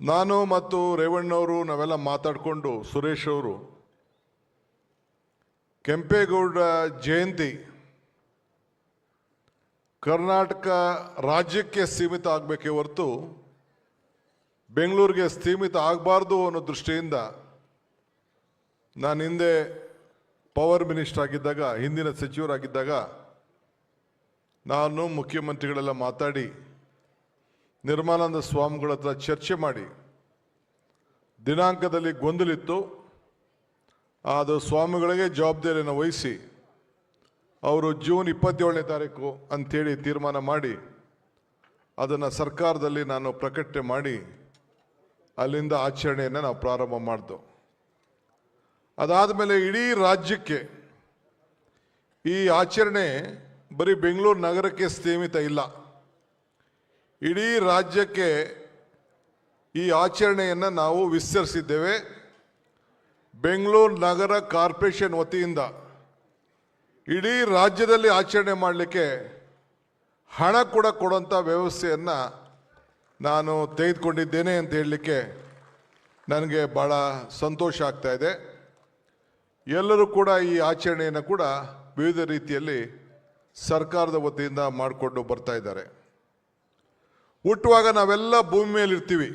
ನಾನು ಮತ್ತು ರೇವಣ್ಣವರು ನಾವೆಲ್ಲ ಮಾತಾಡಿಕೊಂಡು ಸುರೇಶ್ ಅವರು, ಕೆಂಪೇಗೌಡ ಜಯಂತಿ ಕರ್ನಾಟಕ ರಾಜ್ಯಕ್ಕೆ ಸೀಮಿತ ಆಗಬೇಕೇ ಹೊರತು ಬೆಂಗಳೂರಿಗೆ ಸೀಮಿತ ಆಗಬಾರ್ದು ಅನ್ನೋ ದೃಷ್ಟಿಯಿಂದ ನಾನು ಹಿಂದೆ ಪವರ್ ಮಿನಿಸ್ಟರ್ ಆಗಿದ್ದಾಗ, ಹಿಂದಿನ ಸಚಿವರಾಗಿದ್ದಾಗ ನಾನು ಮುಖ್ಯಮಂತ್ರಿಗಳೆಲ್ಲ ಮಾತಾಡಿ ನಿರ್ಮಲಾನಂದ ಸ್ವಾಮಿಗಳ ಹತ್ರ ಚರ್ಚೆ ಮಾಡಿ. ದಿನಾಂಕದಲ್ಲಿ ಗೊಂದಲಿತ್ತು. ಅದು ಸ್ವಾಮಿಗಳಿಗೆ ಜವಾಬ್ದಾರಿಯನ್ನು ವಹಿಸಿ, ಅವರು ಜೂನ್ ಇಪ್ಪತ್ತೇಳನೇ ತಾರೀಕು ಅಂಥೇಳಿ ತೀರ್ಮಾನ ಮಾಡಿ, ಅದನ್ನು ಸರ್ಕಾರದಲ್ಲಿ ನಾನು ಪ್ರಕಟಣೆ ಮಾಡಿ, ಅಲ್ಲಿಂದ ಆಚರಣೆಯನ್ನು ನಾವು ಪ್ರಾರಂಭ ಮಾಡಿದೆವು. ಅದಾದಮೇಲೆ ಇಡೀ ರಾಜ್ಯಕ್ಕೆ ಈ ಆಚರಣೆ ಬರೀ ಬೆಂಗಳೂರು ನಗರಕ್ಕೆ ಸೀಮಿತ ಇಲ್ಲ. ಇಡೀ ರಾಜ್ಯಕ್ಕೆ ಈ ಆಚರಣೆಯನ್ನು ನಾವು ವಿಸ್ತರಿಸಿದ್ದೇವೆ. ಬೆಂಗಳೂರು ನಗರ ಕಾರ್ಪೊರೇಷನ್ ವತಿಯಿಂದ ಇಡೀ ರಾಜ್ಯದಲ್ಲಿ ಆಚರಣೆ ಮಾಡಲಿಕ್ಕೆ ಹಣ ಕೂಡ ಕೊಡುವಂಥ ವ್ಯವಸ್ಥೆಯನ್ನು ನಾನು ತೆಗೆದುಕೊಂಡಿದ್ದೇನೆ ಅಂತ ಹೇಳಲಿಕ್ಕೆ ನನಗೆ ಭಾಳ ಸಂತೋಷ ಆಗ್ತಾ ಇದೆ. ಎಲ್ಲರೂ ಕೂಡ ಈ ಆಚರಣೆಯನ್ನು ಕೂಡ ವಿವಿಧ ರೀತಿಯಲ್ಲಿ ಸರ್ಕಾರದ ವತಿಯಿಂದ ಮಾಡಿಕೊಂಡು ಬರ್ತಾ ಇದ್ದಾರೆ. ಹುಟ್ಟುವಾಗ ನಾವೆಲ್ಲ ಭೂಮಿ ಮೇಲೆ ಇರ್ತೀವಿ.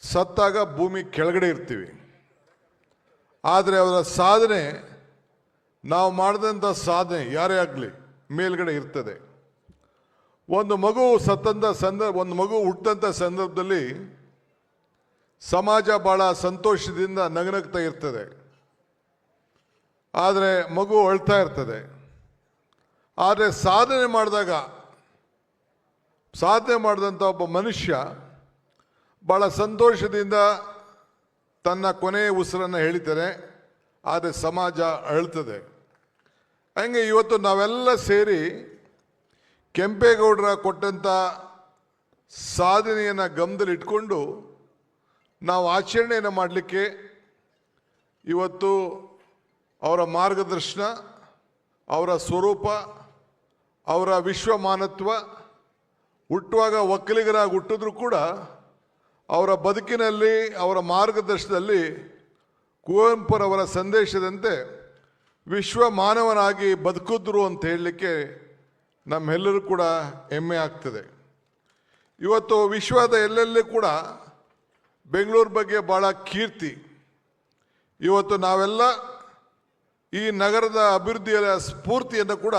ಸತ್ತಾಗ ಭೂಮಿ ಕೆಳಗಡೆ ಇರ್ತೀವಿ. ಆದರೆ ಅವರ ಸಾಧನೆ, ನಾವು ಮಾಡಿದಂಥ ಸಾಧನೆ ಯಾರೇ ಆಗಲಿ ಮೇಲ್ಗಡೆ ಇರ್ತದೆ. ಒಂದು ಮಗು ಸತ್ತಂಥ ಸಂದರ್ಭ, ಒಂದು ಮಗು ಹುಟ್ಟಂಥ ಸಂದರ್ಭದಲ್ಲಿ ಸಮಾಜ ಭಾಳ ಸಂತೋಷದಿಂದ ನಗನಗ್ತಾ ಇರ್ತದೆ. ಆದರೆ ಮಗು ಅಳ್ತಾ ಇರ್ತದೆ. ಆದರೆ ಸಾಧನೆ ಮಾಡಿದಾಗ ಸಾಧನೆ ಮಾಡಿದಂಥ ಒಬ್ಬ ಮನುಷ್ಯ ಬಹಳ ಸಂತೋಷದಿಂದ ತನ್ನ ಕೊನೆಯ ಉಸಿರನ್ನು ಹೇಳಿತಾರೆ ಆದರೆ ಸಮಾಜ ಅಳ್ತದೆ. ಹಂಗೆ ಇವತ್ತು ನಾವೆಲ್ಲ ಸೇರಿ ಕೆಂಪೇಗೌಡರ ಕೊಟ್ಟಂಥ ಸಾಧನೆಯನ್ನು ಗಮನದಲ್ಲಿಟ್ಕೊಂಡು ನಾವು ಆಚರಣೆಯನ್ನು ಮಾಡಲಿಕ್ಕೆ ಇವತ್ತು ಅವರ ಮಾರ್ಗದರ್ಶನ, ಅವರ ಸ್ವರೂಪ, ಅವರ ವಿಶ್ವಮಾನತ್ವ ಹುಟ್ಟುವಾಗ ಒಕ್ಕಲಿಗರಾಗಿ ಹುಟ್ಟಿದ್ರು ಕೂಡ ಅವರ ಬದುಕಿನಲ್ಲಿ, ಅವರ ಮಾರ್ಗದರ್ಶನದಲ್ಲಿ ಕುವೆಂಪುರವರ ಸಂದೇಶದಂತೆ ವಿಶ್ವ ಮಾನವನಾಗಿ ಬದುಕಿದ್ರು ಅಂತ ಹೇಳಲಿಕ್ಕೆ ನಮ್ಮೆಲ್ಲರೂ ಕೂಡ ಹೆಮ್ಮೆ ಆಗ್ತದೆ. ಇವತ್ತು ವಿಶ್ವದ ಎಲ್ಲೆಲ್ಲಿ ಕೂಡ ಬೆಂಗಳೂರು ಬಗ್ಗೆ ಭಾಳ ಕೀರ್ತಿ. ಇವತ್ತು ನಾವೆಲ್ಲ ಈ ನಗರದ ಅಭಿವೃದ್ಧಿಯ ಸ್ಫೂರ್ತಿಯನ್ನು ಕೂಡ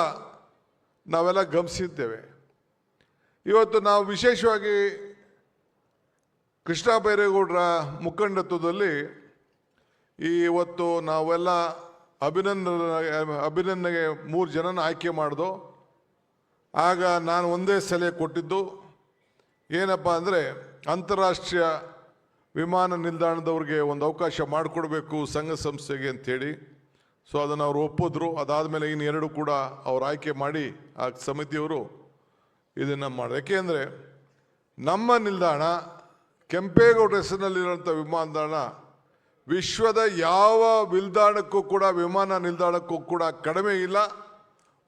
ನಾವೆಲ್ಲ ಗಮನಿಸಿದ್ದೇವೆ. ಇವತ್ತು ನಾವು ವಿಶೇಷವಾಗಿ ಕೃಷ್ಣ ಬೈರೇಗೌಡರ ಮುಖಂಡತ್ವದಲ್ಲಿ ಈ ಇವತ್ತು ನಾವೆಲ್ಲ ಅಭಿನಂದನೆ, ಅಭಿನಂದನೆಗೆ ಮೂರು ಜನನ ಆಯ್ಕೆ ಮಾಡ್ದು, ಆಗ ನಾನು ಒಂದೇ ಸಲಹೆ ಕೊಟ್ಟಿದ್ದು, ಏನಪ್ಪ ಅಂದರೆ ಅಂತಾರಾಷ್ಟ್ರೀಯ ವಿಮಾನ ನಿಲ್ದಾಣದವ್ರಿಗೆ ಒಂದು ಅವಕಾಶ ಮಾಡಿಕೊಡ್ಬೇಕು ಸಂಘ ಸಂಸ್ಥೆಗೆ ಅಂಥೇಳಿ ಸೊ ಅದನ್ನು ಅವರು ಒಪ್ಪಿದ್ರು. ಅದಾದಮೇಲೆ ಇನ್ನು ಎರಡು ಕೂಡ ಅವ್ರು ಆಯ್ಕೆ ಮಾಡಿ ಆ ಸಮಿತಿಯವರು ಇದನ್ನು ಮಾಡಿ ಯಾಕೆಂದರೆ ನಮ್ಮ ನಿಲ್ದಾಣ ಕೆಂಪೇಗೌಡ ಹೆಸರಿನಲ್ಲಿರುವಂಥ ವಿಮಾನ ನಿಲ್ದಾಣ ವಿಶ್ವದ ಯಾವ ನಿಲ್ದಾಣಕ್ಕೂ ಕೂಡ, ವಿಮಾನ ನಿಲ್ದಾಣಕ್ಕೂ ಕೂಡ ಕಡಿಮೆ ಇಲ್ಲ.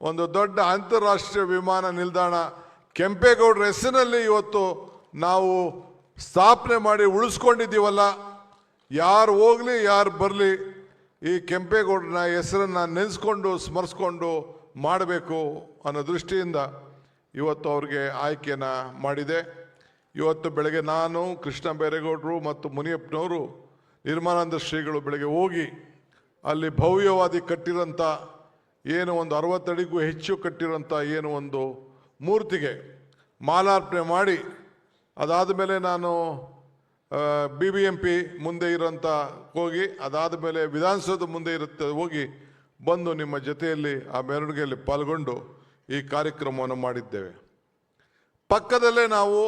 ಒಂದು ದೊಡ್ಡ ಅಂತಾರಾಷ್ಟ್ರೀಯ ವಿಮಾನ ನಿಲ್ದಾಣ ಕೆಂಪೇಗೌಡರ ಹೆಸರಿನಲ್ಲಿ ಇವತ್ತು ನಾವು ಸ್ಥಾಪನೆ ಮಾಡಿ ಉಳಿಸ್ಕೊಂಡಿದ್ದೀವಲ್ಲ, ಯಾರು ಹೋಗಲಿ, ಯಾರು ಬರಲಿ, ಈ ಕೆಂಪೇಗೌಡನ ಹೆಸರನ್ನು ನೆನೆಸ್ಕೊಂಡು, ಸ್ಮರಿಸ್ಕೊಂಡು ಮಾಡಬೇಕು ಅನ್ನೋ ದೃಷ್ಟಿಯಿಂದ ಇವತ್ತು ಅವ್ರಿಗೆ ಆಯ್ಕೆನ ಮಾಡಿದೆ. ಇವತ್ತು ಬೆಳಗ್ಗೆ ನಾನು, ಕೃಷ್ಣ ಬೈರೇಗೌಡರು ಮತ್ತು ಮುನಿಯಪ್ಪನವರು ನಿರ್ಮಾನಂದ ಶ್ರೀಗಳು ಬೆಳಗ್ಗೆ ಹೋಗಿ ಅಲ್ಲಿ ಭವ್ಯವಾದಿ ಕಟ್ಟಿರೋಂಥ ಏನು ಒಂದು ಅರವತ್ತಡಿಗೂ ಹೆಚ್ಚು ಕಟ್ಟಿರೋಂಥ ಏನು ಒಂದು ಮೂರ್ತಿಗೆ ಮಾಲಾರ್ಪಣೆ ಮಾಡಿ, ಅದಾದ ಮೇಲೆ ನಾನು ಬಿ ಬಿ ಎಂ ಪಿ ಮುಂದೆ ಇರೋಂಥ ಹೋಗಿ, ಅದಾದ ಮೇಲೆ ವಿಧಾನಸೌಧ ಮುಂದೆ ಇರುತ್ತೆ, ಹೋಗಿ ಬಂದು ನಿಮ್ಮ ಜೊತೆಯಲ್ಲಿ ಆ ಮೆರವಣಿಗೆಯಲ್ಲಿ ಪಾಲ್ಗೊಂಡು ಈ ಕಾರ್ಯಕ್ರಮವನ್ನು ಮಾಡಿದ್ದೇವೆ. ಪಕ್ಕದಲ್ಲೇ ನಾವು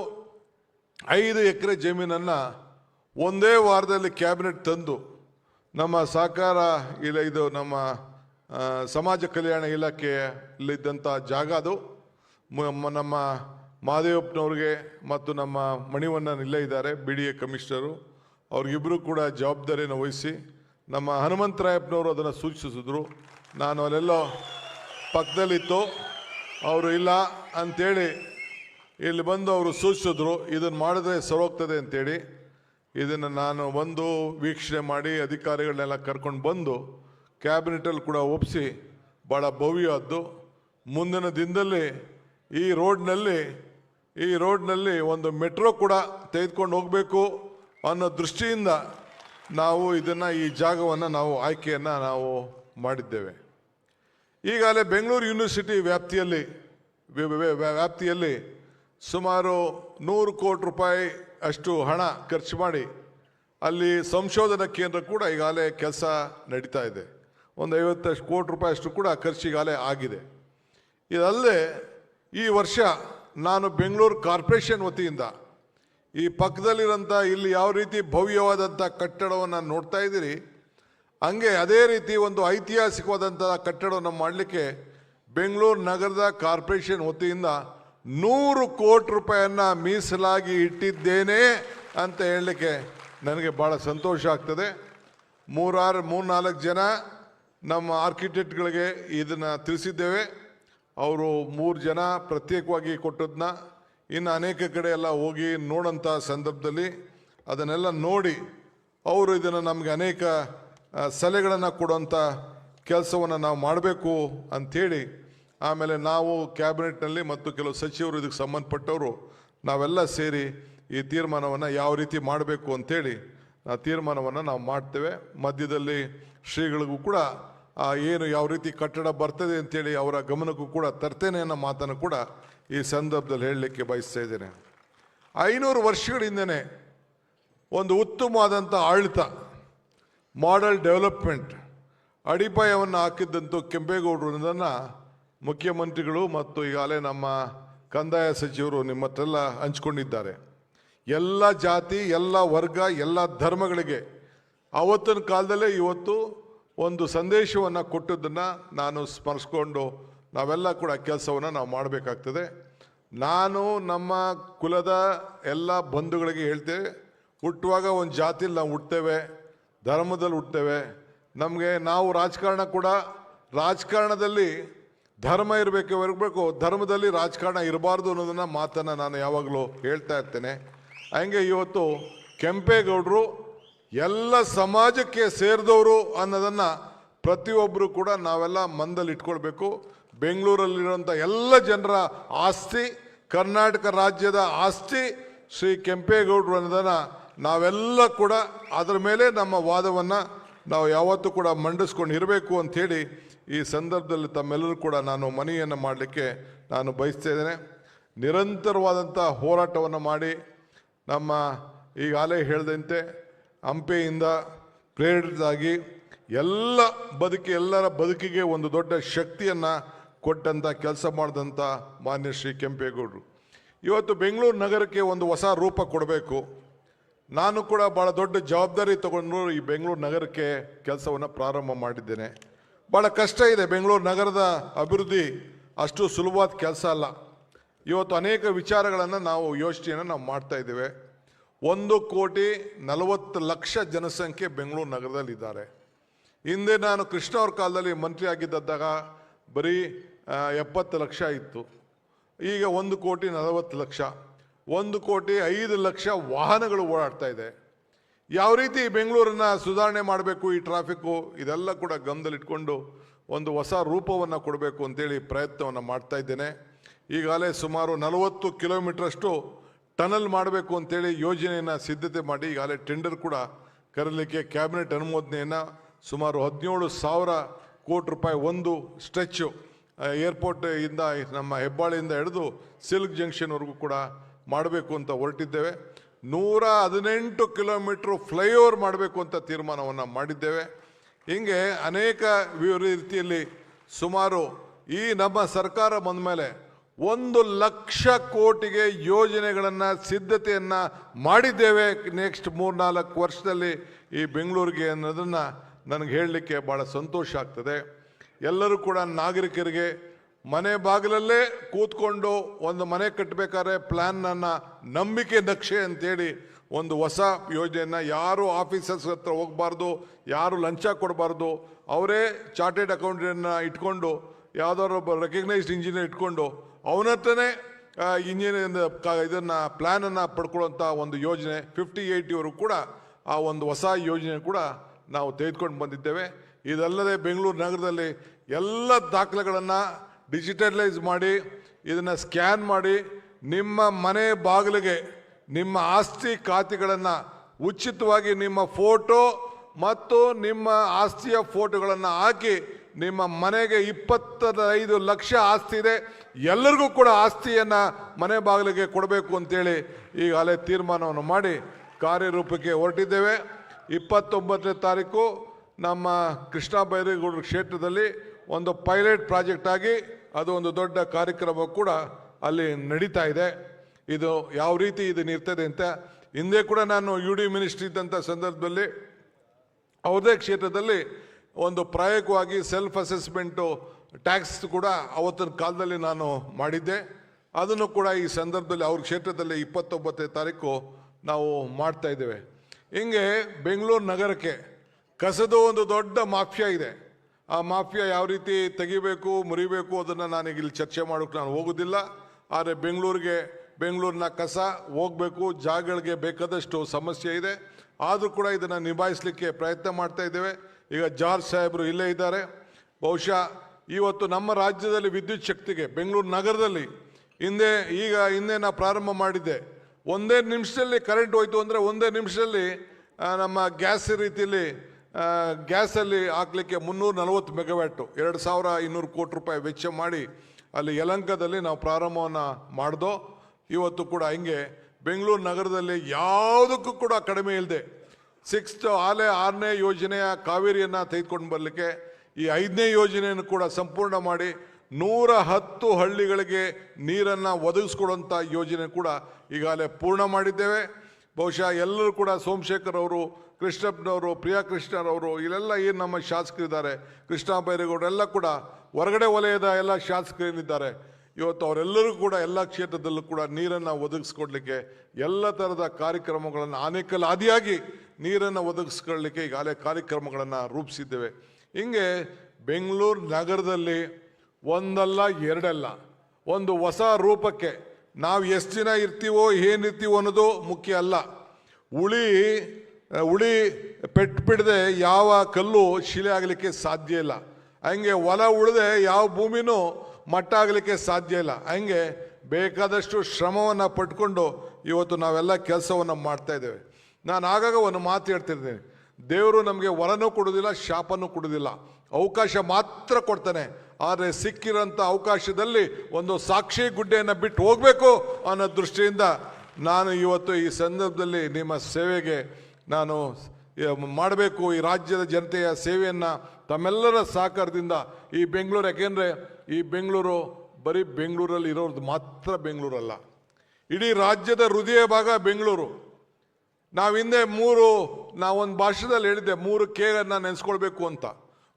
ಐದು ಎಕರೆ ಜಮೀನನ್ನು ಒಂದೇ ವಾರದಲ್ಲಿ ಕ್ಯಾಬಿನೆಟ್ ತಂದು ನಮ್ಮ ಸಹಕಾರ ಇಲ್ಲ ಇದು ನಮ್ಮ ಸಮಾಜ ಕಲ್ಯಾಣ ಇಲಾಖೆಯಲ್ಲಿದ್ದಂಥ ಜಾಗ ಅದು. ನಮ್ಮ ಮಹಾದೇವಪ್ಪನವ್ರಿಗೆ ಮತ್ತು ನಮ್ಮ ಮಣಿವಣ್ಣನ ಇಲ್ಲೇ ಇದ್ದಾರೆ, ಬಿ ಡಿ ಎ ಕಮಿಷನರು. ಅವ್ರಿಗಿಬ್ಬರು ಕೂಡ ಜವಾಬ್ದಾರಿಯನ್ನು ವಹಿಸಿ ನಮ್ಮ ಹನುಮಂತರಾಯಪ್ಪನವರು ಅದನ್ನು ಸೂಚಿಸಿದ್ರು. ನಾನು ಅಲ್ಲೆಲ್ಲೋ ಪಕ್ಕದಲ್ಲಿತ್ತು. ಅವರು ಇಲ್ಲ ಅಂಥೇಳಿ ಇಲ್ಲಿ ಬಂದು ಅವರು ಸೂಚಿಸಿದ್ರು ಇದನ್ನು ಮಾಡಿದ್ರೆ ಸರೋಗ್ತದೆ ಅಂತೇಳಿ. ಇದನ್ನು ನಾನು ಬಂದು ವೀಕ್ಷಣೆ ಮಾಡಿ ಅಧಿಕಾರಿಗಳನ್ನೆಲ್ಲ ಕರ್ಕೊಂಡು ಬಂದು ಕ್ಯಾಬಿನೆಟಲ್ಲಿ ಕೂಡ ಒಪ್ಪಿಸಿ ಭಾಳ ಭವ್ಯವಾದ್ದು ಮುಂದಿನ ದಿನದಲ್ಲಿ ಈ ರೋಡ್ನಲ್ಲಿ ಈ ರೋಡ್ನಲ್ಲಿ ಒಂದು ಮೆಟ್ರೋ ಕೂಡ ತೆಗೆದುಕೊಂಡು ಹೋಗಬೇಕು ಅನ್ನೋ ದೃಷ್ಟಿಯಿಂದ ನಾವು ಇದನ್ನು ಈ ಜಾಗವನ್ನು ನಾವು ಆಯ್ಕೆಯನ್ನು ನಾವು ಮಾಡಿದ್ದೇವೆ. ಈಗಾಗಲೇ ಬೆಂಗಳೂರು ಯೂನಿವರ್ಸಿಟಿ ವ್ಯಾಪ್ತಿಯಲ್ಲಿ, ವ್ಯ- ವ್ಯ- ವ್ಯ- ವ್ಯಾಪ್ತಿಯಲ್ಲಿ ಸುಮಾರು ನೂರು ಕೋಟಿ ರೂಪಾಯಿ ಅಷ್ಟು ಹಣ ಖರ್ಚು ಮಾಡಿ ಅಲ್ಲಿ ಸಂಶೋಧನಾ ಕೇಂದ್ರ ಕೂಡ ಈಗಾಗಲೇ ಕೆಲಸ ನಡೀತಾ ಇದೆ. ಒಂದು ಐವತ್ತಷ್ಟು ಕೋಟಿ ರೂಪಾಯಿ ಅಷ್ಟು ಕೂಡ ಖರ್ಚು ಈಗಾಗಲೇ ಆಗಿದೆ. ಇದಲ್ಲದೆ ಈ ವರ್ಷ ನಾನು ಬೆಂಗಳೂರು ಕಾರ್ಪೊರೇಷನ್ ವತಿಯಿಂದ ಈ ಪಕ್ಕದಲ್ಲಿರೋಂಥ ಇಲ್ಲಿ ಯಾವ ರೀತಿ ಭವ್ಯವಾದಂಥ ಕಟ್ಟಡವನ್ನು ನೋಡ್ತಾ ಇದ್ದೀರಿ ಹಂಗೆ ಅದೇ ರೀತಿ ಒಂದು ಐತಿಹಾಸಿಕವಾದಂಥ ಕಟ್ಟಡವನ್ನು ಮಾಡಲಿಕ್ಕೆ ಬೆಂಗಳೂರು ನಗರದ ಕಾರ್ಪೊರೇಷನ್ ವತಿಯಿಂದ ನೂರು ಕೋಟಿ ರೂಪಾಯಿಯನ್ನು ಮೀಸಲಾಗಿ ಇಟ್ಟಿದ್ದೇನೆ ಅಂತ ಹೇಳಲಿಕ್ಕೆ ನನಗೆ ಭಾಳ ಸಂತೋಷ ಆಗ್ತದೆ. ಮೂರಾರು, ಮೂರ್ನಾಲ್ಕು ಜನ ನಮ್ಮ ಆರ್ಕಿಟೆಕ್ಟ್ಗಳಿಗೆ ಇದನ್ನು ತಿಳಿಸಿದ್ದೇವೆ. ಅವರು ಮೂರು ಜನ ಪ್ರತ್ಯೇಕವಾಗಿ ಕೊಟ್ಟದನ್ನ ಇನ್ನು ಅನೇಕ ಕಡೆ ಎಲ್ಲ ಹೋಗಿ ನೋಡೋಂಥ ಸಂದರ್ಭದಲ್ಲಿ ಅದನ್ನೆಲ್ಲ ನೋಡಿ ಅವರು ಇದನ್ನು ನಮಗೆ ಅನೇಕ ಸಲಹೆಗಳನ್ನು ಕೊಡುವಂಥ ಕೆಲಸವನ್ನು ನಾವು ಮಾಡಬೇಕು ಅಂಥೇಳಿ ಆಮೇಲೆ ನಾವು ಕ್ಯಾಬಿನೆಟ್ನಲ್ಲಿ ಮತ್ತು ಕೆಲವು ಸಚಿವರು ಇದಕ್ಕೆ ಸಂಬಂಧಪಟ್ಟವರು ನಾವೆಲ್ಲ ಸೇರಿ ಈ ತೀರ್ಮಾನವನ್ನು ಯಾವ ರೀತಿ ಮಾಡಬೇಕು ಅಂಥೇಳಿ ಆ, ತೀರ್ಮಾನವನ್ನು ನಾವು ಮಾಡ್ತೇವೆ. ಮಧ್ಯದಲ್ಲಿ ಶ್ರೀಗಳಿಗೂ ಕೂಡ ಏನು ಯಾವ ರೀತಿ ಕಟ್ಟಡ ಬರ್ತದೆ ಅಂತೇಳಿ ಅವರ ಗಮನಕ್ಕೂ ಕೂಡ ತರ್ತೇನೆ ಅನ್ನೋ ಮಾತನ್ನು ಕೂಡ ಈ ಸಂದರ್ಭದಲ್ಲಿ ಹೇಳಲಿಕ್ಕೆ ಬಯಸ್ತಾ ಇದ್ದೇನೆ. ಐನೂರು ವರ್ಷಗಳಿಂದನೇ ಒಂದು ಉತ್ತಮವಾದಂಥ ಆಡಳಿತ ಮಾಡೆಲ್ ಡೆವಲಪ್ಮೆಂಟ್ ಅಡಿಪಾಯವನ್ನು ಹಾಕಿದ್ದಂತೂ ಕೆಂಪೇಗೌಡರು ಮುಖ್ಯಮಂತ್ರಿಗಳು ಮತ್ತು ಈಗಾಗಲೇ ನಮ್ಮ ಕಂದಾಯ ಸಚಿವರು ನಿಮ್ಮ ಹತ್ರೆಲ್ಲ ಹಂಚ್ಕೊಂಡಿದ್ದಾರೆ. ಎಲ್ಲ ಜಾತಿ, ಎಲ್ಲ ವರ್ಗ, ಎಲ್ಲ ಧರ್ಮಗಳಿಗೆ ಆವತ್ತಿನ ಕಾಲದಲ್ಲೇ ಇವತ್ತು ಒಂದು ಸಂದೇಶವನ್ನು ಕೊಟ್ಟದ್ದನ್ನು ನಾನು ಸ್ಮರಿಸ್ಕೊಂಡು ನಾವೆಲ್ಲ ಕೂಡ ಕೆಲಸವನ್ನು ನಾವು ಮಾಡಬೇಕಾಗ್ತದೆ. ನಾನು ನಮ್ಮ ಕುಲದ ಎಲ್ಲ ಬಂಧುಗಳಿಗೆ ಹೇಳ್ತೇವೆ, ಹುಟ್ಟುವಾಗ ಒಂದು ಜಾತಿಲಿ ನಾವು ಹುಟ್ಟೇವೆ ಧರ್ಮದಲ್ಲಿ ಹುಟ್ಟೇವೆ ನಮಗೆ ನಾವು ರಾಜಕಾರಣ ಕೂಡ ರಾಜಕಾರಣದಲ್ಲಿ ಧರ್ಮ ಇರಬೇಕು ಇರಬೇಕು. ಧರ್ಮದಲ್ಲಿ ರಾಜಕಾರಣ ಇರಬಾರ್ದು ಅನ್ನೋದನ್ನು ಮಾತನ್ನು ನಾನು ಯಾವಾಗಲೂ ಹೇಳ್ತಾ ಇರ್ತೇನೆ. ಹಂಗೆ ಇವತ್ತು ಕೆಂಪೇಗೌಡರು ಎಲ್ಲ ಸಮಾಜಕ್ಕೆ ಸೇರಿದವರು ಅನ್ನೋದನ್ನು ಪ್ರತಿಯೊಬ್ಬರು ಕೂಡ ನಾವೆಲ್ಲ ಮಂದಲ್ಲಿ ಇಟ್ಕೊಳ್ಬೇಕು. ಬೆಂಗಳೂರಲ್ಲಿರುವಂಥ ಎಲ್ಲ ಜನರ ಆಸ್ತಿ, ಕರ್ನಾಟಕ ರಾಜ್ಯದ ಆಸ್ತಿ ಶ್ರೀ ಕೆಂಪೇಗೌಡರು ಅನ್ನೋದನ್ನು ನಾವೆಲ್ಲ ಕೂಡ ಅದರ ಮೇಲೆ ನಮ್ಮ ವಾದವನ್ನು ನಾವು ಯಾವತ್ತೂ ಕೂಡ ಮಂಡಿಸ್ಕೊಂಡು ಇರಬೇಕು ಅಂಥೇಳಿ ಈ ಸಂದರ್ಭದಲ್ಲಿ ತಮ್ಮೆಲ್ಲರೂ ಕೂಡ ನಾನು ಮನೆಯನ್ನು ಮಾಡಲಿಕ್ಕೆ ನಾನು ಬಯಸ್ತಾ ಇದ್ದೇನೆ. ನಿರಂತರವಾದಂಥ ಹೋರಾಟವನ್ನು ಮಾಡಿ ನಮ್ಮ ಈಗಾಗಲೇ ಹೇಳಿದಂತೆ ಹಂಪೆಯಿಂದ ಪ್ರೇರಿತಾಗಿ ಎಲ್ಲ ಬದುಕಿ ಎಲ್ಲರ ಬದುಕಿಗೆ ಒಂದು ದೊಡ್ಡ ಶಕ್ತಿಯನ್ನು ಕೊಟ್ಟಂಥ ಕೆಲಸ ಮಾಡಿದಂಥ ಮಾನ್ಯ ಶ್ರೀ ಕೆಂಪೇಗೌಡರು. ಇವತ್ತು ಬೆಂಗಳೂರು ನಗರಕ್ಕೆ ಒಂದು ಹೊಸ ರೂಪ ಕೊಡಬೇಕು. ನಾನು ಕೂಡ ಭಾಳ ದೊಡ್ಡ ಜವಾಬ್ದಾರಿ ತಗೊಂಡು ಈ ಬೆಂಗಳೂರು ನಗರಕ್ಕೆ ಕೆಲಸವನ್ನು ಪ್ರಾರಂಭ ಮಾಡಿದ್ದೇನೆ. ಭಾಳ ಕಷ್ಟ ಇದೆ ಬೆಂಗಳೂರು ನಗರದ ಅಭಿವೃದ್ಧಿ. ಅಷ್ಟು ಸುಲಭವಾದ ಕೆಲಸ ಅಲ್ಲ. ಇವತ್ತು ಅನೇಕ ವಿಚಾರಗಳನ್ನು ನಾವು ಯೋಚನೆಯನ್ನು ನಾವು ಮಾಡ್ತಾ ಇದ್ದೇವೆ. ಒಂದು ಕೋಟಿ ನಲವತ್ತು ಲಕ್ಷ ಜನಸಂಖ್ಯೆ ಬೆಂಗಳೂರು ನಗರದಲ್ಲಿದ್ದಾರೆ. ಹಿಂದೆ ನಾನು ಕೃಷ್ಣ ಅವ್ರ ಕಾಲದಲ್ಲಿ ಮಂತ್ರಿ ಆಗಿದ್ದಾಗ ಬರೀ ಎಪ್ಪತ್ತು ಲಕ್ಷ ಇತ್ತು. ಈಗ ಒಂದು ಕೋಟಿ ನಲವತ್ತು ಲಕ್ಷ. ಒಂದು ಕೋಟಿ ಐದು ಲಕ್ಷ ವಾಹನಗಳು ಓಡಾಡ್ತಾ ಇದೆ. ಯಾವ ರೀತಿ ಬೆಂಗಳೂರನ್ನ ಸುಧಾರಣೆ ಮಾಡಬೇಕು ಈ ಟ್ರಾಫಿಕ್ಕು, ಇದೆಲ್ಲ ಕೂಡ ಗಮನದಲ್ಲಿಟ್ಕೊಂಡು ಒಂದು ಹೊಸ ರೂಪವನ್ನು ಕೊಡಬೇಕು ಅಂತೇಳಿ ಪ್ರಯತ್ನವನ್ನು ಮಾಡ್ತಾ ಇದ್ದೇನೆ. ಈಗಾಗಲೇ ಸುಮಾರು ನಲವತ್ತು ಕಿಲೋಮೀಟ್ರಷ್ಟು ಟನಲ್ ಮಾಡಬೇಕು ಅಂತೇಳಿ ಯೋಜನೆಯನ್ನು ಸಿದ್ಧತೆ ಮಾಡಿ, ಈಗಾಗಲೇ ಟೆಂಡರ್ ಕೂಡ ಕರೀಲಿಕ್ಕೆ ಕ್ಯಾಬಿನೆಟ್ ಅನುಮೋದನೆಯನ್ನು ಸುಮಾರು ಹದಿನೇಳು ಸಾವಿರ ಕೋಟಿ ರೂಪಾಯಿ ಒಂದು ಸ್ಟ್ರೆಚ್ಚು ಏರ್ಪೋರ್ಟ್ ಇಂದ ನಮ್ಮ ಹೆಬ್ಬಾಳಿಯಿಂದ ಹಿಡಿದು ಸಿಲ್ಕ್ ಜಂಕ್ಷನ್ವರೆಗೂ ಕೂಡ ಮಾಡಬೇಕು ಅಂತ ಹೊರಟಿದ್ದೇವೆ. ನೂರ ಹದಿನೆಂಟು ಕಿಲೋಮೀಟ್ರ್ ಫ್ಲೈಓವರ್ ಮಾಡಬೇಕು ಅಂತ ತೀರ್ಮಾನವನ್ನು ಮಾಡಿದ್ದೇವೆ. ಹಿಂಗೆ ಅನೇಕ ರೀತಿಯಲ್ಲಿ ಸುಮಾರು ಈ ನಮ್ಮ ಸರ್ಕಾರ ಬಂದ ಮೇಲೆ ಒಂದು ಲಕ್ಷ ಕೋಟಿಗೆ ಯೋಜನೆಗಳನ್ನು, ಸಿದ್ಧತೆಯನ್ನು ಮಾಡಿದ್ದೇವೆ ನೆಕ್ಸ್ಟ್ ಮೂರ್ನಾಲ್ಕು ವರ್ಷದಲ್ಲಿ ಈ ಬೆಂಗಳೂರಿಗೆ ಅನ್ನೋದನ್ನು ನನಗೆ ಹೇಳಲಿಕ್ಕೆ ಭಾಳ ಸಂತೋಷ ಆಗ್ತದೆ. ಎಲ್ಲರೂ ಕೂಡ ನಾಗರಿಕರಿಗೆ ಮನೆ ಬಾಗಿಲಲ್ಲೇ ಕೂತ್ಕೊಂಡು ಒಂದು ಮನೆ ಕಟ್ಟಬೇಕಾದ್ರೆ ಪ್ಲ್ಯಾನನ್ನು ನಂಬಿಕೆ ನಕ್ಷೆ ಅಂತೇಳಿ ಒಂದು ಹೊಸ ಯೋಜನೆಯನ್ನು ಯಾರು ಆಫೀಸರ್ಸ್ ಹತ್ರ ಹೋಗಬಾರ್ದು, ಯಾರು ಲಂಚ ಕೊಡಬಾರ್ದು, ಅವರೇ ಚಾರ್ಟೆಡ್ ಅಕೌಂಟನ್ನು ಇಟ್ಕೊಂಡು, ಯಾವುದಾದ್ರು ಒಬ್ಬ ರೆಕಗ್ನೈಸ್ಡ್ ಇಂಜಿನಿಯರ್ ಇಟ್ಕೊಂಡು, ಅವನ ಹತ್ರನೇ ಕ, ಇದನ್ನು ಪ್ಲ್ಯಾನನ್ನು ಪಡ್ಕೊಳ್ಳೋಂಥ ಒಂದು ಯೋಜನೆ ಫಿಫ್ಟಿ ಏಯ್ಟಿವರೆಗೂ ಕೂಡ ಆ ಒಂದು ಹೊಸ ಯೋಜನೆ ಕೂಡ ನಾವು ತೆಗೆದುಕೊಂಡು ಬಂದಿದ್ದೇವೆ. ಇದಲ್ಲದೆ ಬೆಂಗಳೂರು ನಗರದಲ್ಲಿ ಎಲ್ಲ ದಾಖಲೆಗಳನ್ನು ಡಿಜಿಟಲೈಸ್ ಮಾಡಿ, ಇದನ್ನು ಸ್ಕ್ಯಾನ್ ಮಾಡಿ, ನಿಮ್ಮ ಮನೆ ಬಾಗಿಲಿಗೆ ನಿಮ್ಮ ಆಸ್ತಿ ಖಾತೆಗಳನ್ನು ಉಚಿತವಾಗಿ ನಿಮ್ಮ ಫೋಟೋ ಮತ್ತು ನಿಮ್ಮ ಆಸ್ತಿಯ ಫೋಟೋಗಳನ್ನು ಹಾಕಿ ನಿಮ್ಮ ಮನೆಗೆ ಇಪ್ಪತ್ತೈದು ಲಕ್ಷ ಆಸ್ತಿ ಇದೆ. ಎಲ್ಲರಿಗೂ ಕೂಡ ಆಸ್ತಿಯನ್ನು ಮನೆ ಬಾಗಿಲಿಗೆ ಕೊಡಬೇಕು ಅಂತೇಳಿ ಈಗಾಗಲೇ ತೀರ್ಮಾನವನ್ನು ಮಾಡಿ ಕಾರ್ಯರೂಪಕ್ಕೆ ಹೊರಟಿದ್ದೇವೆ. ಇಪ್ಪತ್ತೊಂಬತ್ತನೇ ತಾರೀಕು ನಮ್ಮ ಕೃಷ್ಣ ಬೈರೇಗೌಡರ ಕ್ಷೇತ್ರದಲ್ಲಿ ಒಂದು ಪೈಲಟ್ ಪ್ರಾಜೆಕ್ಟ್ ಆಗಿ ಅದು ಒಂದು ದೊಡ್ಡ ಕಾರ್ಯಕ್ರಮ ಕೂಡ ಅಲ್ಲಿ ನಡೀತಾ ಇದೆ. ಇದು ಯಾವ ರೀತಿ ಇದು ಇರ್ತದೆ ಅಂತ ಹಿಂದೆ ಕೂಡ ನಾನು ಯು ಡಿ ಮಿನಿಸ್ಟ್ರಿ ಇದ್ದಂಥ ಸಂದರ್ಭದಲ್ಲಿ ಅವ್ರದೇ ಕ್ಷೇತ್ರದಲ್ಲಿ ಒಂದು ಪ್ರಾಯೋಗಿಕವಾಗಿ ಸೆಲ್ಫ್ ಅಸೆಸ್ಮೆಂಟು ಟ್ಯಾಕ್ಸ್ ಕೂಡ ಅವತ್ತಿನ ಕಾಲದಲ್ಲಿ ನಾನು ಮಾಡಿದ್ದೆ. ಅದನ್ನು ಕೂಡ ಈ ಸಂದರ್ಭದಲ್ಲಿ ಅವ್ರ ಕ್ಷೇತ್ರದಲ್ಲಿ ಇಪ್ಪತ್ತೊಂಬತ್ತನೇ ತಾರೀಕು ನಾವು ಮಾಡ್ತಾ ಇದ್ದೇವೆ. ಹಿಂಗೆ ಬೆಂಗಳೂರು ನಗರಕ್ಕೆ ಕಸದ ಒಂದು ದೊಡ್ಡ ಮಾಫಿಯಾ ಇದೆ. ಆ ಮಾಫಿಯಾ ಯಾವ ರೀತಿ ತೆಗಿಬೇಕು, ಮುರಿಬೇಕು ಅದನ್ನು ನಾನೀಗ ಇಲ್ಲಿ ಚರ್ಚೆ ಮಾಡೋಕ್ಕೆ ನಾನು ಹೋಗೋದಿಲ್ಲ. ಆದರೆ ಬೆಂಗಳೂರಿಗೆ, ಬೆಂಗಳೂರಿನ ಕಸ ಹೋಗಬೇಕು, ಜಾಗಗಳಿಗೆ ಬೇಕಾದಷ್ಟು ಸಮಸ್ಯೆ ಇದೆ. ಆದರೂ ಕೂಡ ಇದನ್ನು ನಿಭಾಯಿಸಲಿಕ್ಕೆ ಪ್ರಯತ್ನ ಮಾಡ್ತಾ ಇದ್ದೇವೆ. ಈಗ ಜಾರ್ಜ್ ಸಾಹೇಬರು ಇಲ್ಲೇ ಇದ್ದಾರೆ. ಬಹುಶಃ ಇವತ್ತು ನಮ್ಮ ರಾಜ್ಯದಲ್ಲಿ ವಿದ್ಯುತ್ ಶಕ್ತಿಗೆ ಬೆಂಗಳೂರು ನಗರದಲ್ಲಿ ಹಿಂದೆ, ಈಗ ಹಿಂದೆ ನಾ ಪ್ರಾರಂಭ ಮಾಡಿದ್ದೆ. ಒಂದೇ ನಿಮಿಷದಲ್ಲಿ ಕರೆಂಟ್ ಹೋಯ್ತು ಅಂದರೆ ಒಂದೇ ನಿಮಿಷದಲ್ಲಿ ನಮ್ಮ ಗ್ಯಾಸ್ ರೀತಿಯಲ್ಲಿ ಗ್ಯಾಸಲ್ಲಿ ಹಾಕ್ಲಿಕ್ಕೆ ಮುನ್ನೂರ ನಲವತ್ತು ಮೆಗಾವ್ಯಾಟು, ಎರಡು ಸಾವಿರ ಇನ್ನೂರು ಕೋಟಿ ರೂಪಾಯಿ ವೆಚ್ಚ ಮಾಡಿ ಅಲ್ಲಿ ಯಲಂಕದಲ್ಲಿ ನಾವು ಪ್ರಾರಂಭವನ್ನು ಮಾಡ್ದೋ, ಇವತ್ತು ಕೂಡ ಹಿಂಗೆ. ಬೆಂಗಳೂರು ನಗರದಲ್ಲಿ ಯಾವುದಕ್ಕೂ ಕೂಡ ಕಡಿಮೆ ಇಲ್ಲದೆ ಸಿಕ್ಸ್ತ್ ಆಲೆ ಆರನೇ ಯೋಜನೆಯ ಕಾವೇರಿಯನ್ನು ತೆಗೆದುಕೊಂಡು ಬರಲಿಕ್ಕೆ ಈ ಐದನೇ ಯೋಜನೆಯನ್ನು ಕೂಡ ಸಂಪೂರ್ಣ ಮಾಡಿ ನೂರ ಹತ್ತು ಹಳ್ಳಿಗಳಿಗೆ ನೀರನ್ನು ಒದಗಿಸ್ಕೊಡುವಂಥ ಯೋಜನೆ ಕೂಡ ಈಗಾಗಲೇ ಪೂರ್ಣ ಮಾಡಿದ್ದೇವೆ. ಬಹುಶಃ ಎಲ್ಲರೂ ಕೂಡ ಸೋಮಶೇಖರ್ ಅವರು, ಕೃಷ್ಣಪ್ಪನವರು, ಪ್ರಿಯಾ ಕೃಷ್ಣರವರು ಇಲ್ಲೆಲ್ಲ ಏನು ನಮ್ಮ ಶಾಸಕರಿದ್ದಾರೆ ಕೃಷ್ಣ ಬೈರೇಗೌಡರು ಎಲ್ಲ ಕೂಡ ಹೊರಗಡೆ ವಲಯದ ಎಲ್ಲ ಶಾಸಕರೇನಿದ್ದಾರೆ ಇವತ್ತು ಅವರೆಲ್ಲರೂ ಕೂಡ ಎಲ್ಲ ಕ್ಷೇತ್ರದಲ್ಲೂ ಕೂಡ ನೀರನ್ನು ಒದಗಿಸ್ಕೊಡ್ಲಿಕ್ಕೆ ಎಲ್ಲ ಥರದ ಕಾರ್ಯಕ್ರಮಗಳನ್ನು ಆನೇಕಲ್ ಆದಿಯಾಗಿ ನೀರನ್ನು ಒದಗಿಸ್ಕೊಳ್ಳಿಕ್ಕೆ ಈಗಾಗಲೇ ಕಾರ್ಯಕ್ರಮಗಳನ್ನು ರೂಪಿಸಿದ್ದೇವೆ. ಹಿಂಗೆ ಬೆಂಗಳೂರು ನಗರದಲ್ಲಿ ಒಂದಲ್ಲ ಎರಡಲ್ಲ, ಒಂದು ಹೊಸ ರೂಪಕ್ಕೆ ನಾವು ಎಷ್ಟು ದಿನ ಇರ್ತೀವೋ ಏನಿರ್ತೀವೋ ಅನ್ನೋದು ಮುಖ್ಯ ಅಲ್ಲ. ಉಳಿ ಉಳಿ ಪೆಟ್ಟು ಬಿಡದೆ ಯಾವ ಕಲ್ಲು ಶಿಲೆ ಆಗಲಿಕ್ಕೆ ಸಾಧ್ಯ ಇಲ್ಲ. ಹಂಗೆ ಹೊಲ ಉಳಿದೆ ಯಾವ ಭೂಮಿನೂ ಮಟ್ಟ ಆಗಲಿಕ್ಕೆ ಸಾಧ್ಯ ಇಲ್ಲ. ಹಂಗೆ ಬೇಕಾದಷ್ಟು ಶ್ರಮವನ್ನು ಪಟ್ಕೊಂಡು ಇವತ್ತು ನಾವೆಲ್ಲ ಕೆಲಸವನ್ನು ಮಾಡ್ತಾ ಇದ್ದೇವೆ. ನಾನು ಆಗಾಗ ಒಂದು ಮಾತು ಹೇಳ್ತಿರ್ತೀನಿ. ದೇವರು ನಮಗೆ ವರನೂ ಕೊಡೋದಿಲ್ಲ, ಶಾಪನೂ ಕೊಡೋದಿಲ್ಲ. ಅವಕಾಶ ಮಾತ್ರ ಕೊಡ್ತಾನೆ. ಆದರೆ ಸಿಕ್ಕಿರೋಂಥ ಅವಕಾಶದಲ್ಲಿ ಒಂದು ಸಾಕ್ಷಿ ಗುಡ್ಡೆಯನ್ನು ಬಿಟ್ಟು ಹೋಗಬೇಕು ಅನ್ನೋ ದೃಷ್ಟಿಯಿಂದ ನಾನು ಇವತ್ತು ಈ ಸಂದರ್ಭದಲ್ಲಿ ನಿಮ್ಮ ಸೇವೆಗೆ ನಾನು ಮಾಡಬೇಕು ಈ ರಾಜ್ಯದ ಜನತೆಯ ಸೇವೆಯನ್ನು ತಮ್ಮೆಲ್ಲರ ಸಹಕಾರದಿಂದ ಈ ಬೆಂಗಳೂರು. ಯಾಕೆಂದರೆ ಈ ಬೆಂಗಳೂರು ಬರೀ ಬೆಂಗಳೂರಲ್ಲಿ ಇರೋದು ಮಾತ್ರ ಬೆಂಗಳೂರಲ್ಲ. ಇಡೀ ರಾಜ್ಯದ ಹೃದಯ ಭಾಗ ಬೆಂಗಳೂರು. ನಾವು ಹಿಂದೆ ಮೂರು, ನಾವೊಂದು ಭಾಷೆದಲ್ಲಿ ಹೇಳಿದ್ದೆ, ಮೂರು ಕೆ ಅನ್ನ ನೆನೆಸ್ಕೊಳ್ಬೇಕು ಅಂತ.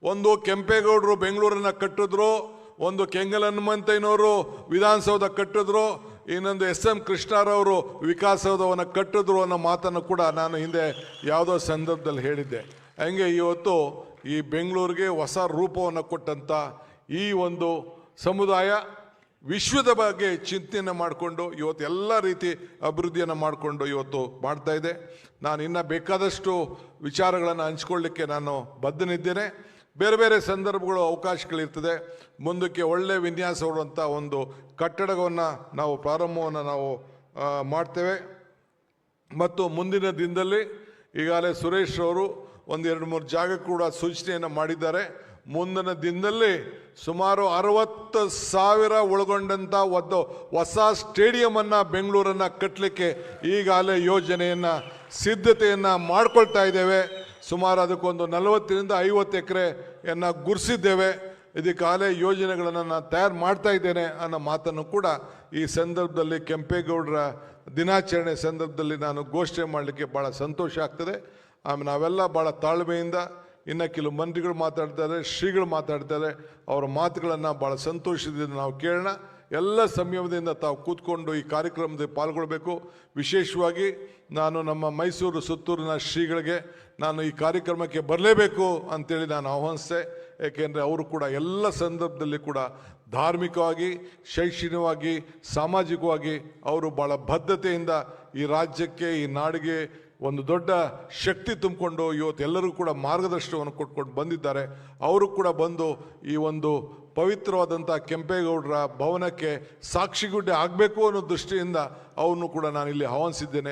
ಒಂದು ಕೆಂಪೇಗೌಡರು ಬೆಂಗಳೂರನ್ನ ಕಟ್ಟಿದ್ರು, ಒಂದು ಕೆಂಗಲ್ ಹನುಮಂತಯ್ಯನವರು ವಿಧಾನಸೌಧ ಕಟ್ಟಿದ್ರು, ಇನ್ನೊಂದು ಎಸ್ ಎಂ ಕೃಷ್ಣರವರು ವಿಕಾಸಸೌಧವನ್ನು ಕಟ್ಟಿದ್ರು ಅನ್ನೋ ಮಾತನ್ನು ಕೂಡ ನಾನು ಹಿಂದೆ ಯಾವುದೋ ಸಂದರ್ಭದಲ್ಲಿ ಹೇಳಿದ್ದೆ. ಹಂಗೆ ಇವತ್ತು ಈ ಬೆಂಗಳೂರಿಗೆ ಹೊಸ ರೂಪವನ್ನು ಕೊಟ್ಟಂಥ ಈ ಒಂದು ಸಮುದಾಯ ವಿಶ್ವದ ಬಗ್ಗೆ ಚಿಂತನೆ ಮಾಡಿಕೊಂಡು ಇವತ್ತು ಎಲ್ಲ ರೀತಿ ಅಭಿವೃದ್ಧಿಯನ್ನು ಮಾಡಿಕೊಂಡು ಇವತ್ತು ಮಾಡ್ತಾ ಇದೆ. ನಾನು ಇನ್ನು ಬೇಕಾದಷ್ಟು ವಿಚಾರಗಳನ್ನು ಹಂಚ್ಕೊಳ್ಳಿಕ್ಕೆ ನಾನು ಬದ್ಧನಿದ್ದೇನೆ. ಬೇರೆ ಬೇರೆ ಸಂದರ್ಭಗಳು ಅವಕಾಶಗಳಿರ್ತದೆ. ಮುಂದಕ್ಕೆ ಒಳ್ಳೆ ವಿನ್ಯಾಸವಿರುವಂಥ ಒಂದು ಕಟ್ಟಡವನ್ನು ನಾವು ಪ್ರಾರಂಭವನ್ನು ನಾವು ಮಾಡ್ತೇವೆ. ಮತ್ತು ಮುಂದಿನ ದಿನದಲ್ಲಿ ಈಗಾಗಲೇ ಸುರೇಶ್ ಅವರು ಒಂದು ಎರಡು ಮೂರು ಜಾಗ ಕೂಡ ಸೂಚನೆಯನ್ನು ಮಾಡಿದ್ದಾರೆ. ಮುಂದಿನ ದಿನದಲ್ಲಿ ಸುಮಾರು ಅರವತ್ತು ಸಾವಿರ ಒಳಗೊಂಡಂಥ ಒಂದು ಹೊಸ ಸ್ಟೇಡಿಯಮನ್ನು ಬೆಂಗಳೂರನ್ನು ಕಟ್ಟಲಿಕ್ಕೆ ಈಗಾಗಲೇ ಯೋಜನೆಯನ್ನು, ಸಿದ್ಧತೆಯನ್ನು ಮಾಡ್ಕೊಳ್ತಾ ಇದ್ದೇವೆ. ಸುಮಾರು ಅದಕ್ಕೊಂದು ನಲವತ್ತರಿಂದ ಐವತ್ತು ಎಕರೆಯನ್ನು ಗುರುಸಿದ್ದೇವೆ. ಇದಕ್ಕಾಗಲೇ ಯೋಜನೆಗಳನ್ನು ನಾನು ತಯಾರು ಮಾಡ್ತಾ ಇದ್ದೇನೆ ಅನ್ನೋ ಮಾತನ್ನು ಕೂಡ ಈ ಸಂದರ್ಭದಲ್ಲಿ ಕೆಂಪೇಗೌಡರ ದಿನಾಚರಣೆ ಸಂದರ್ಭದಲ್ಲಿ ನಾನು ಘೋಷಣೆ ಮಾಡಲಿಕ್ಕೆ ಭಾಳ ಸಂತೋಷ ಆಗ್ತದೆ. ಆಮೇಲೆ ನಾವೆಲ್ಲ ಭಾಳ ತಾಳ್ಮೆಯಿಂದ ಇನ್ನು ಕೆಲವು ಮಂತ್ರಿಗಳು ಮಾತಾಡ್ತಾರೆ, ಶ್ರೀಗಳು ಮಾತಾಡ್ತಾರೆ. ಅವರ ಮಾತುಗಳನ್ನು ಭಾಳ ಸಂತೋಷದಿಂದ ನಾವು ಕೇಳೋಣ. ಎಲ್ಲ ಸಂಯಮದಿಂದ ತಾವು ಕೂತ್ಕೊಂಡು ಈ ಕಾರ್ಯಕ್ರಮದಲ್ಲಿ ಪಾಲ್ಗೊಳ್ಬೇಕು. ವಿಶೇಷವಾಗಿ ನಾನು ನಮ್ಮ ಮೈಸೂರು ಸುತ್ತೂರಿನ ಶ್ರೀಗಳಿಗೆ ನಾನು ಈ ಕಾರ್ಯಕ್ರಮಕ್ಕೆ ಬರಲೇಬೇಕು ಅಂತೇಳಿ ನಾನು ಆಹ್ವಾನಿಸ್ತೆ. ಏಕೆಂದರೆ ಅವರು ಕೂಡ ಎಲ್ಲ ಸಂದರ್ಭದಲ್ಲಿ ಕೂಡ ಧಾರ್ಮಿಕವಾಗಿ, ಶೈಕ್ಷಣಿಕವಾಗಿ, ಸಾಮಾಜಿಕವಾಗಿ ಅವರು ಭಾಳ ಬದ್ಧತೆಯಿಂದ ಈ ರಾಜ್ಯಕ್ಕೆ, ಈ ನಾಡಿಗೆ ಒಂದು ದೊಡ್ಡ ಶಕ್ತಿ ತುಂಬಿಕೊಂಡು ಇವತ್ತು ಎಲ್ಲರಿಗೂ ಕೂಡ ಮಾರ್ಗದರ್ಶನವನ್ನು ಕೊಟ್ಕೊಂಡು ಬಂದಿದ್ದಾರೆ. ಅವರು ಕೂಡ ಬಂದು ಈ ಒಂದು ಪವಿತ್ರವಾದಂಥ ಕೆಂಪೇಗೌಡರ ಭವನಕ್ಕೆ ಸಾಕ್ಷಿಗುಡ್ಡೆ ಆಗಬೇಕು ಅನ್ನೋ ದೃಷ್ಟಿಯಿಂದ ಅವನ್ನು ಕೂಡ ಇಲ್ಲಿ ಆಹ್ವಾನಿಸಿದ್ದೇನೆ.